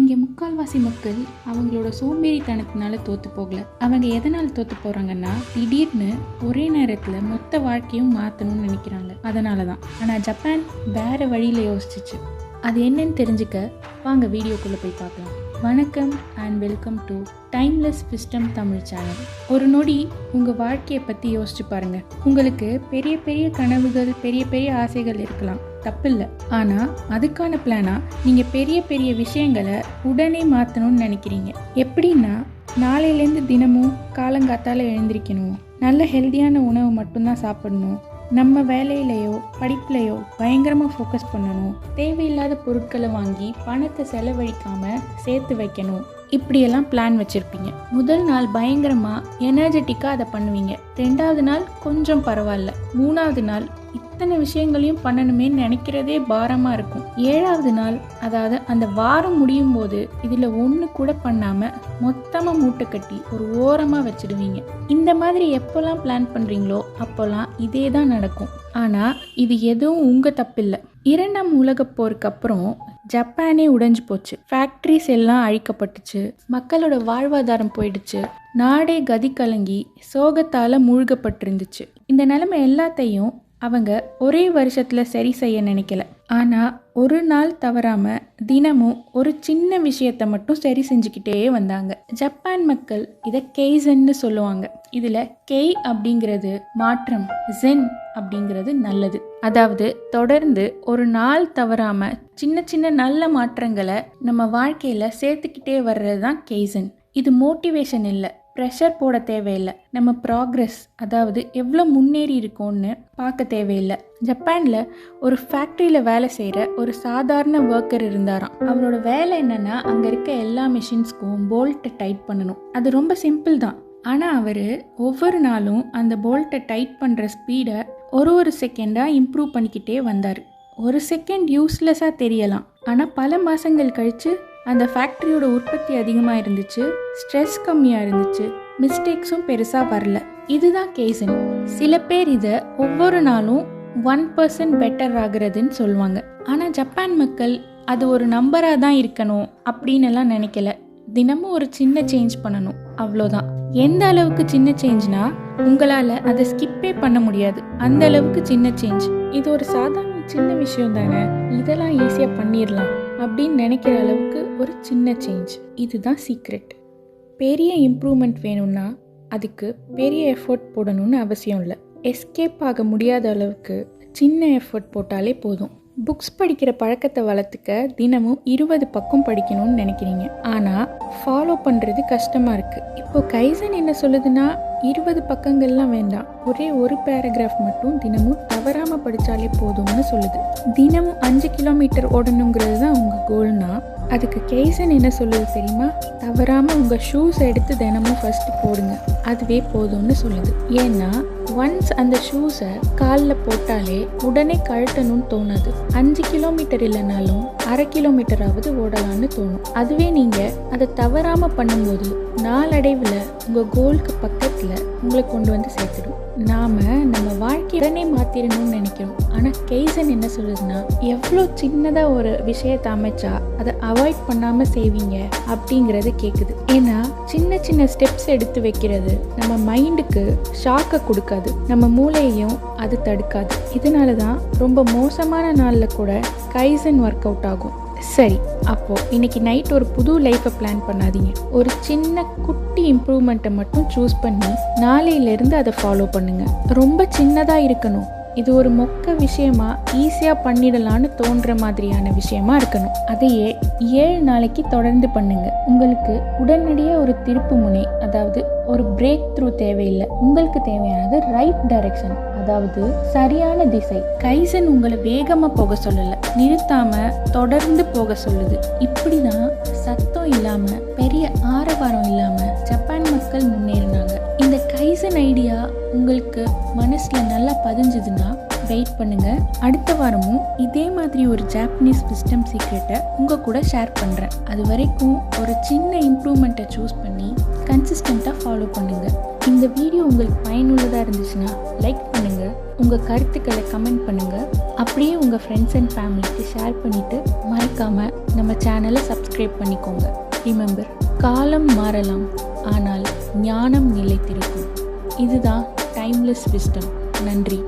இங்கே முக்கால்வாசி மக்கள் அவங்களோட சோம்பேறித்தனத்தினால தோற்று போகல. அவங்க எதனால் தோற்று போகிறாங்கன்னா திடீர்னு ஒரே நேரத்தில் மொத்த வாழ்க்கையும் மாற்றணும்னு நினைக்கிறாங்க. அதனால தான் ஆனால் ஜப்பான் வேறு வழியில் யோசிச்சிச்சு. அது என்னன்னு தெரிஞ்சுக்க வாங்க வீடியோக்குள்ளே போய் பார்க்கலாம். வணக்கம் and welcome to timeless system Tamil channel ஒரு நொடி உங்கள் வாழ்க்கையை பற்றி யோசிச்சு பாருங்கள் உங்களுக்கு பெரிய பெரிய கனவுகள் பெரிய பெரிய ஆசைகள் இருக்கலாம். தப்பில்லை. ஆனால் அதுக்கான பிளானா நீங்கள் பெரிய பெரிய விஷயங்களை உடனே மாற்றணும்னு நினைக்கிறீங்க. எப்படின்னா நாளையிலேருந்து தினமும் காலங்காத்தால் எழுந்திரிக்கணும். நல்ல ஹெல்தியான உணவு மட்டும்தான் சாப்பிடணும். நம்ம வேலையிலையோ படிப்புலையோ பயங்கரமாக ஃபோக்கஸ் பண்ணணும். தேவையில்லாத பொருட்களை வாங்கி பணத்தை செலவழிக்காமல் சேர்த்து வைக்கணும். இப்படியெல்லாம் பிளான் வச்சுருப்பீங்க. முதல் நாள் பயங்கரமாக எனர்ஜெட்டிக்காக அதை பண்ணுவீங்க. ரெண்டாவது நாள் கொஞ்சம் பரவாயில்ல. மூணாவது நாள் இத்தனை விஷயங்களையும் பண்ணணுமேன்னு நினைக்கிறதே பாரமாக இருக்கும். ஏழாவது நாள் அதாவது அந்த வாரம் முடியும் போது இதில் ஒன்று கூட பண்ணாமல் மொத்தமாக மூட்டை கட்டி ஒரு ஓரமாக வச்சிடுவீங்க. இந்த மாதிரி எப்போல்லாம் பிளான் பண்ணுறீங்களோ அப்போல்லாம் இதே தான் நடக்கும். ஆனால் இது எதுவும் உங்கள் தப்பில்லை. இரண்டாம் உலகப் போருக்கு அப்புறம் ஜப்பானே உடைஞ்சு போச்சு. ஃபேக்ட்ரிஸ் எல்லாம் அழிக்கப்பட்டுச்சு. மக்களோட வாழ்வாதாரம் போயிடுச்சு. நாடே கதி கலங்கி சோகத்தால் மூழ்கப்பட்டிருந்துச்சு. இந்த நிலைமை எல்லாத்தையும் அவங்க ஒரே வருஷத்தில் சரி செய்ய நினைக்கல. ஆனால் ஒரு நாள் தவறாமல் தினமும் ஒரு சின்ன விஷயத்தை மட்டும் சரி செஞ்சுக்கிட்டே வந்தாங்க. ஜப்பான் மக்கள் இதை கெய்சன்னு சொல்லுவாங்க. இதில் கெய் அப்படிங்கிறது மாற்றம் ஜென் அப்படிங்கிறது நல்லது. அதாவது தொடர்ந்து ஒரு நாள் தவறாமல் சின்ன சின்ன நல்ல மாற்றங்களை நம்ம வாழ்க்கையில் சேர்த்துக்கிட்டே வர்றது தான் கெய்சன். இது மோட்டிவேஷன் இல்லை. ப்ரெஷர் போட தேவையில்லை. நம்ம ப்ராக்ரஸ் அதாவது எவ்வளோ முன்னேறி இருக்கோம்னு பார்க்க தேவையில்லை. ஜப்பானில் ஒரு ஃபேக்ட்ரியில் வேலை செய்கிற ஒரு சாதாரண ஒர்க்கர் இருந்தாராம். அவரோட வேலை என்னென்னா அங்கே இருக்க எல்லா மிஷின்ஸ்க்கும் போல்ட்டை டைட் பண்ணணும். அது ரொம்ப சிம்பிள் தான். ஆனால் அவர் ஒவ்வொரு நாளும் அந்த போல்ட்டை டைட் பண்ணுற ஸ்பீடை ஒரு ஒரு செகண்டாக இம்ப்ரூவ் பண்ணிக்கிட்டே வந்தார். ஒரு செகண்ட் யூஸ்லெஸ்ஸாக தெரியலாம். ஆனால் பல மாதங்கள் கழித்து அந்த ஃபேக்ட்ரியோட உற்பத்தி அதிகமாக இருந்துச்சு ஸ்ட்ரெஸ் கம்மியாக இருந்துச்சு மிஸ்டேக்ஸும் பெருசாக வரல. இதுதான் கேசன் சில பேர் இதை ஒவ்வொரு நாளும் ஒன் பர்சன்ட் பெட்டர் ஆகுறதுன்னு சொல்லுவாங்க. ஆனால் ஜப்பான் மக்கள் அது ஒரு நம்பராக தான் இருக்கணும் அப்படின்னு எல்லாம் நினைக்கல. தினமும் ஒரு சின்ன சேஞ்ச் பண்ணணும் அவ்வளோதான். எந்த அளவுக்கு சின்ன சேஞ்ச்னா உங்களால் அதை ஸ்கிப்பே பண்ண முடியாது. அந்த அளவுக்கு சின்ன சேஞ்ச் இது ஒரு சாதாரண சின்ன விஷயம் தானே? இதெல்லாம் ஈஸியாக பண்ணிடலாம். அப்படின்னு நினைக்கிற அளவுக்கு ஒரு சின்ன சேஞ்ச் இதுதான் சீக்ரெட் பெரிய இம்ப்ரூவ்மெண்ட் வேணும்னா அதுக்கு பெரிய எஃபர்ட் போடணும்னு அவசியம் இல்லை. எஸ்கேப் ஆக முடியாத அளவுக்கு சின்ன எஃபர்ட் போட்டாலே போதும். புக்ஸ் படிக்கிற பழக்கத்தை வளர்த்துக்க தினமும் இருபது பக்கம் படிக்கணும்னு நினைக்கிறீங்க. ஆனால் ஃபாலோ பண்ணுறது கஷ்டமாக இருக்குது இப்போ கைசன் என்ன சொல்லுதுன்னா இருபது பக்கங்கள்லாம் வேண்டாம். ஒரே ஒரு பேராகிராஃப் மட்டும் தினமும் தவறாமல் படித்தாலே போதும்னு சொல்லுது. தினமும் அஞ்சு கிலோமீட்டர் ஓடணுங்கிறது தான் உங்கள் கோல்னால் அதுக்கு கேசன் என்ன சொல்லுது தெரியுமா? தவறாமல் உங்கள் ஷூஸ் எடுத்து தினமும் ஃபஸ்ட்டு போடுங்க. அதுவே போதும்னு சொல்லுது. ஏன்னா ஒன்ஸ் அந்த ஷூஸை காலில் போட்டாலே உடனே கழட்டணும்னு தோணாது. அஞ்சு கிலோமீட்டர் இல்லைனாலும் அரை கிலோமீட்டராவது ஓடலான்னு தோணும். அதுவே நீங்கள் அதை தவறாமல் பண்ணும்போது நாளடைவில் உங்கள் கோலுக்கு பக்கத்தில் உங்களை கொண்டு வந்து சேர்த்துடும். நாம் நம்ம வாழ்க்கை உடனே மாற்றிடணும்னு நினைக்கிறோம். ஆனால் கெய்சன் என்ன சொல்லுதுன்னா எவ்வளோ சின்னதாக ஒரு விஷயத்தை அமைச்சா அதை அவாய்ட் பண்ணாமல் செய்வீங்க அப்படிங்கிறது கேட்குது ஏன்னா சின்ன சின்ன ஸ்டெப்ஸ் எடுத்து வைக்கிறது நம்ம மைண்டுக்கு ஷாக்கை கொடுக்காது. நம்ம மூளையையும் அது தடுக்காது. இதனால தான் ரொம்ப மோசமான நாளில் கூட கைசன் ஒர்க் அவுட் ஆகும். சரி அப்போது இன்றைக்கி நைட் ஒரு புது லைஃப்பை பிளான் பண்ணாதீங்க. ஒரு சின்ன குட்டி இம்ப்ரூவ்மெண்ட்டை மட்டும் சூஸ் பண்ணி நாளையிலேருந்து அதை ஃபாலோ பண்ணுங்கள் ரொம்ப சின்னதாக இருக்கணும். இது ஒரு மொக்க விஷயமா ஈஸியாக பண்ணிடலான்னு தோன்ற மாதிரியான விஷயமா இருக்கணும். அதையே ஏழு நாளைக்கு தொடர்ந்து பண்ணுங்க. உங்களுக்கு உடனடியாக ஒரு திருப்பு முனை அதாவது ஒரு பிரேக் த்ரூ தேவையில்லை. உங்களுக்கு தேவையானது ரைட் டைரக்ஷன் அதாவது சரியான திசை. கைசன் உங்களை வேகமாக போக சொல்லலை. நிறுத்தாம தொடர்ந்து போக சொல்லுது. இப்படி தான் சத்தம் இல்லாமல் பெரிய ஆரவாரம் இல்லாமல் ஜப்பான் மக்கள் முன்னேறினாங்க. இந்த கைசன் ஐடியா உங்களுக்கு மனசில் நல்லா பதிஞ்சுதுன்னா வெயிட் பண்ணுங்க. அடுத்த வாரமும் இதே மாதிரி ஒரு ஜாப்பனீஸ் சிஸ்டம் சீக்ரெட்டை உங்கள் கூட ஷேர் பண்ணுறேன் அது வரைக்கும் ஒரு சின்ன இம்ப்ரூவ்மெண்ட்டை சூஸ் பண்ணி கன்சிஸ்டண்ட்டாக ஃபாலோ பண்ணுங்கள் இந்த வீடியோ உங்களுக்கு பயனுள்ளதாக இருந்துச்சுன்னா லைக் பண்ணுங்கள் உங்கள் கருத்துக்களை கமெண்ட் பண்ணுங்கள் அப்படியே உங்கள் ஃப்ரெண்ட்ஸ் அண்ட் ஃபேமிலிக்கு ஷேர் பண்ணிவிட்டு மறக்காமல் நம்ம சேனலை சப்ஸ்கிரைப் பண்ணிக்கோங்க. ரிமெம்பர் காலம் மாறலாம் ஆனால் ஞானம் நிலைத்திருக்கும். இதுதான் டைம்லெஸ் விஸ்டம் நன்றி.